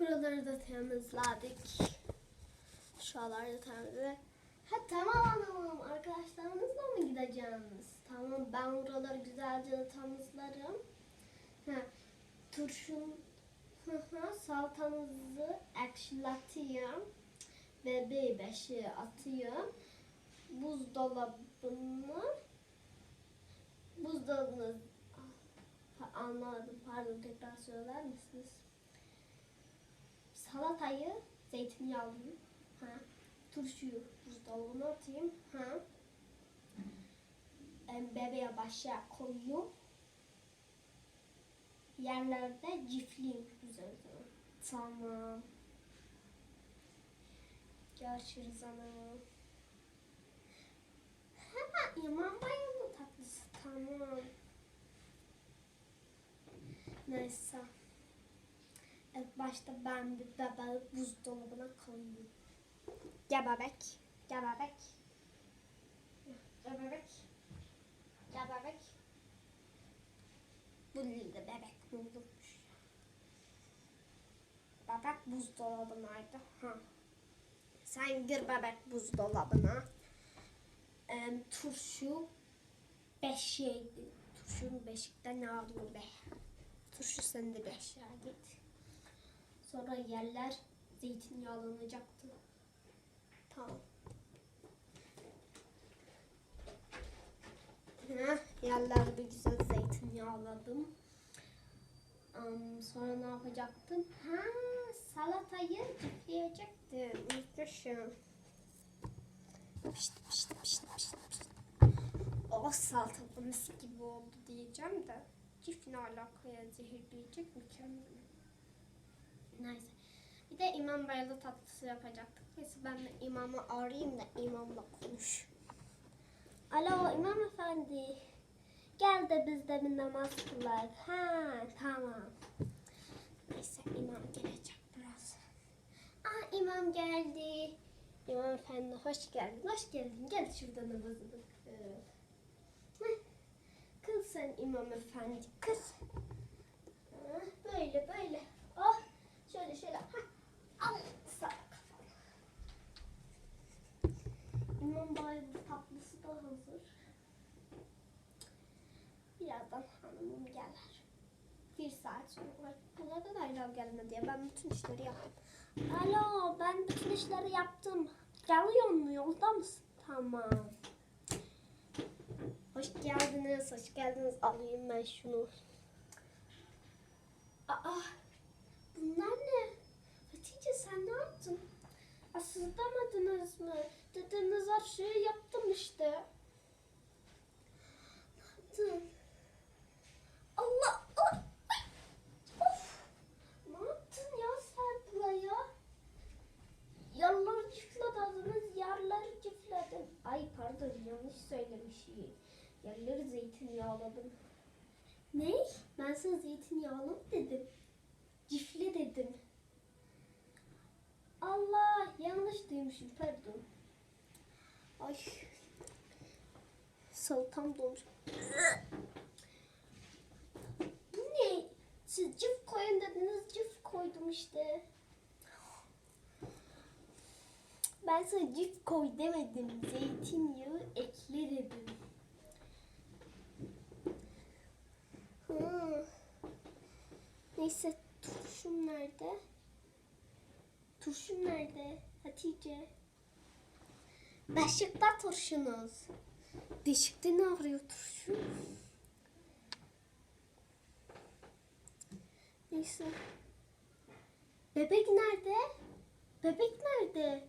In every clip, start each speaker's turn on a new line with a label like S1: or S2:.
S1: Buraları da temizledik. Şuraları da temizledik. Ha tamam hanımım arkadaşlarınızla mı gideceğiniz? Tamam ben buraları güzelce temizlerim. Ha, turşun salatanızı ekşilatayım. Ve bir beşi atayım. Buzdolabını buzdolabını Ha, anlamadım pardon tekrar söyler misiniz? Salatayı zeytinyağlı ha turşuyu buzdolabına atayım ha bebeğe başa koyayım yerlerde cifleyeyim üzerine. Tamam. Görüşürüz hanım. Ha, imam bayıldı tatlısı. Tamam. Neyse. Evet, başta ben bir bebeği buzdolabına koyayım. Gel bebek. Gel bebek. Gel bebek. Gel bebek. Bu değildi bebek buldukmuş. Bebek buzdolabınaydı. Ha. Sen gir bebek buzdolabına. Em, turşu beşiydi. Turşunun beşikten ne aldın be? Turşu sen de beşiğe git. Sonra yerler zeytinyağlanacaktı. Tamam. Heh, yerler bir güzel zeytinyağladım. Am, sonra ne yapacaktım? Ha, salatayı çiftleyecektim. Unutmuşum. Pişt pişt pişt pişt pişt. O salata mis gibi oldu diyeceğim de. Çift ne alakaya zehirleyecek mükemmel. Neyse. Bir de imam bayıldı tatlısı yapacaktık. Neyse ben de imamı arayayım da imamla konuş. Alo imam efendi. Gel de biz de bir namaz kılar. Ha tamam. Neyse imam gelecek biraz. Aa imam geldi. İmam efendi hoş geldin. Hoş geldin. Gel şurada namazını kıl. Kıl sen imam efendi. Ha, Böyle böyle. İmam bayıldı tatlısı da hazır. Birazdan hanımım gelir. Bir saat sonra. Burada da hala gelmedi ya. Ben bütün işleri yaptım. Alo ben bütün işleri yaptım. Geliyor mu? Yolda mısın? Tamam. Hoş geldiniz. Hoş geldiniz. Alayım ben şunu. Aa bunlar ne? Hatice sen ne yaptın? Aa, sızlamadınız mı? Dediniz her şeyi yaptım işte. Ne yaptın? Allah! Ay! ay, Of! Ne yaptın ya sen buraya? Yerleri çiftlediniz, yerleri çiftledim. Ay pardon yanlış söylemişim. Yerleri zeytinyağladım. Ne? Ben sana zeytinyağlı mı dedim? Cifle dedim. Allah yanlış duymuşum pardon. Ay. Salatam dolmuş. Bu ne? Siz cif koyun dediniz cif koydum işte. Ben sana cif koy demedim. Zeytinyağı ekle dedim. Neyse turşum nerede? Turşum nerede? Hatice. Beşikte turşunuz. Beşikte ne arıyor turşu? Neyse. Bebek nerede? Bebek nerede?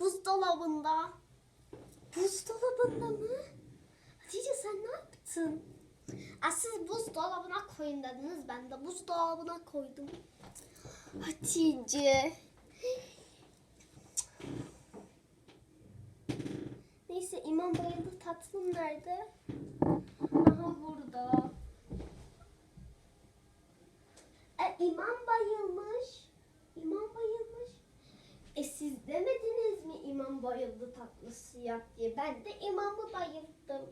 S1: Buzdolabında. Buzdolabında mı? Hatice sen ne yaptın? Aa, siz buzdolabına koyun dediniz. Ben de buzdolabına koydum. Hatice. Neyse imam bayıldı tatlım nerede? Aha burada. E, imam bayılmış. İmam bayılmış. E siz demediniz mi imam bayıldı tatlısı yap diye. Ben de imamı bayılttım.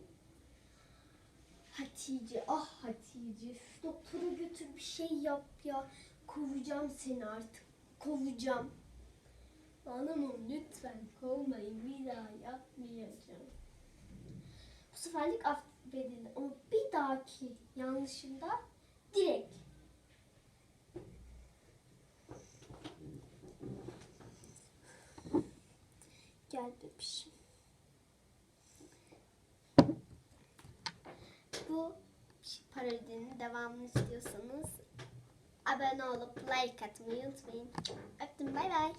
S1: Hatice, ah Hatice. Doktora götür bir şey yap ya. kovacağım seni artık. Kovacağım. Hanımım lütfen kovmayın. Bir daha yapmayacağım. Bu seferlik affedildi ama bir dahaki yanlışımda direkt Gel bebişim. Bu parodinin devamını istiyorsanız abone olup like atmayı unutmayın. Öptüm bay bay.